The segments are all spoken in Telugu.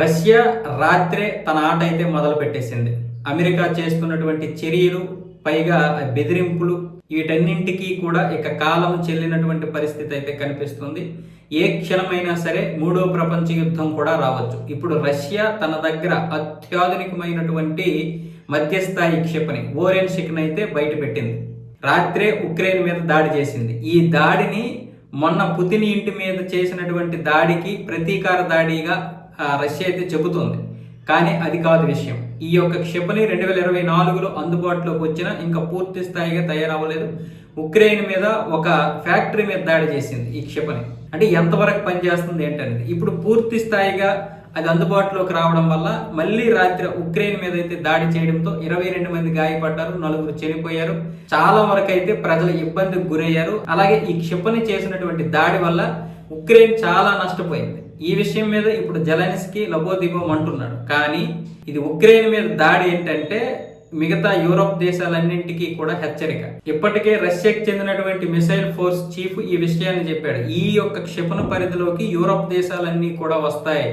రష్యా రాత్రే తన ఆట అయితే మొదలు పెట్టేసింది అమెరికా చేస్తున్నటువంటి చర్యలు పైగా బెదిరింపులు వీటన్నింటికీ కూడా ఇక కాలం చెల్లినటువంటి పరిస్థితి అయితే కనిపిస్తుంది. ఏ క్షణమైనా సరే మూడో ప్రపంచ యుద్ధం కూడా రావచ్చు. ఇప్పుడు రష్యా తన దగ్గర అత్యాధునికమైనటువంటి మధ్యస్థాయి క్షిపణి ఓరెన్షిక్ని అయితే బయట పెట్టింది రాత్రే ఉక్రెయిన్ మీద దాడి చేసింది. ఈ దాడిని మొన్న పుతిన్ ఇంటి మీద చేసినటువంటి దాడికి ప్రతీకార దాడిగా రష్యా అయితే చెబుతోంది. కానీ అది కాదు విషయం. ఈ యొక్క క్షిపణి రెండు వేల ఇరవై నాలుగులో అందుబాటులోకి వచ్చిన ఇంకా పూర్తి స్థాయిగా తయారవ్వలేదు. ఉక్రెయిన్ మీద ఒక ఫ్యాక్టరీ మీద దాడి చేసింది ఈ క్షిపణి. అంటే ఎంతవరకు పనిచేస్తుంది ఏంటనేది. ఇప్పుడు పూర్తి స్థాయిగా అది అందుబాటులోకి రావడం వల్ల మళ్ళీ రాత్రి ఉక్రెయిన్ మీద అయితే దాడి చేయడంతో ఇరవై రెండు మంది గాయపడ్డారు నలుగురు చనిపోయారు. చాలా వరకు అయితే ప్రజలు ఇబ్బందికి గురయ్యారు. అలాగే ఈ క్షిపణి చేసినటువంటి దాడి వల్ల ఉక్రెయిన్ చాలా నష్టపోయింది. ఈ విషయం మీద ఇప్పుడు జెలెన్స్కీ లబోదిబోం అంటున్నాడు. కానీ ఇది ఉక్రెయిన్ మీద దాడి ఏంటంటే మిగతా యూరోప్ దేశాలన్నింటికీ కూడా హెచ్చరిక. ఇప్పటికే రష్యాకి చెందినటువంటి మిసైల్ ఫోర్స్ చీఫ్ ఈ విషయాన్ని చెప్పాడు. ఈ యొక్క క్షిపణ పరిధిలోకి యూరోప్ దేశాలన్నీ కూడా వస్తాయి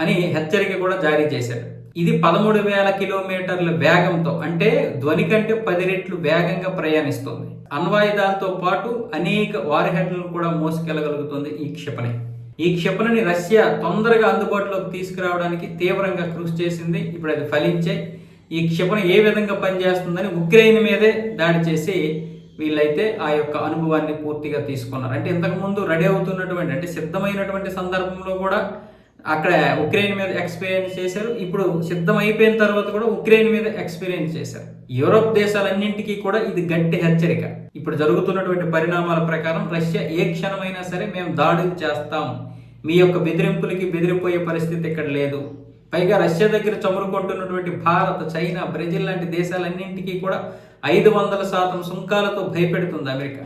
అని హెచ్చరిక కూడా జారీ చేశాడు. ఇది పదమూడు వేల కిలోమీటర్ల వేగంతో అంటే ధ్వని కంటే పది రెట్లు వేగంగా ప్రయాణిస్తుంది. అణ్వాయుధాలతో పాటు అనేక వార్హెడ్లను కూడా మోసుకెళ్ళగలుగుతుంది ఈ క్షిపణి. ఈ క్షిపణిని రష్యా తొందరగా అందుబాటులోకి తీసుకురావడానికి తీవ్రంగా కృషి చేసింది. ఇప్పుడు అది ఫలించే ఈ క్షిపణి ఏ విధంగా పనిచేస్తుందని ఉక్రెయిన్ మీదే దాడి చేసి వీళ్ళైతే ఆ యొక్క అనుభవాన్ని పూర్తిగా తీసుకున్నారు. అంటే ఇంతకుముందు రెడీ అవుతున్నటువంటి అంటే సిద్ధమైనటువంటి సందర్భంలో కూడా అక్కడ ఉక్రెయిన్ మీద ఎక్స్పీరియన్స్ చేశారు. ఇప్పుడు సిద్ధం అయిపోయిన తర్వాత కూడా ఉక్రెయిన్ మీద ఎక్స్పీరియన్స్ చేశారు. యూరోప్ దేశాలన్నింటికీ కూడా ఇది గట్టి హెచ్చరిక. ఇప్పుడు జరుగుతున్నటువంటి పరిణామాల ప్రకారం రష్యా ఏ క్షణమైనా సరే మేము దాడులు చేస్తాం. మీ యొక్క బెదిరింపులకి బెదిరిపోయే పరిస్థితి ఇక్కడ లేదు. పైగా రష్యా దగ్గర చమురుకుంటున్నటువంటి భారత్ చైనా బ్రెజిల్ లాంటి దేశాలన్నింటికీ కూడా ఐదు వందల శాతం సుంకాలతో భయపెడుతుంది అమెరికా.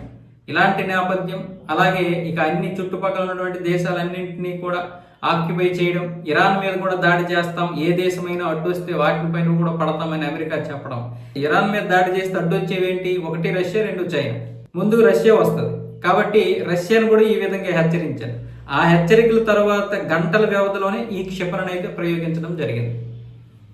ఇలాంటి నేపథ్యం అలాగే ఇక అన్ని చుట్టుపక్కల ఉన్నటువంటి దేశాలన్నింటినీ కూడా ఆక్యుపై చేయడం ఇరాన్ మీద కూడా దాడి చేస్తాం ఏ దేశమైనా అడ్డు వస్తే వాటిపైన కూడా పడతామని అమెరికా చెప్పడం. ఇరాన్ మీద దాడి చేస్తే అడ్డు వచ్చేవేంటి? ఒకటి రష్యా రెండు చైనా. ముందు రష్యా వస్తుంది. కాబట్టి రష్యాను కూడా ఈ విధంగా హెచ్చరించారు. ఆ హెచ్చరికల తర్వాత గంటల వ్యవధిలోనే ఈ క్షిపణను అయితే ప్రయోగించడం జరిగింది.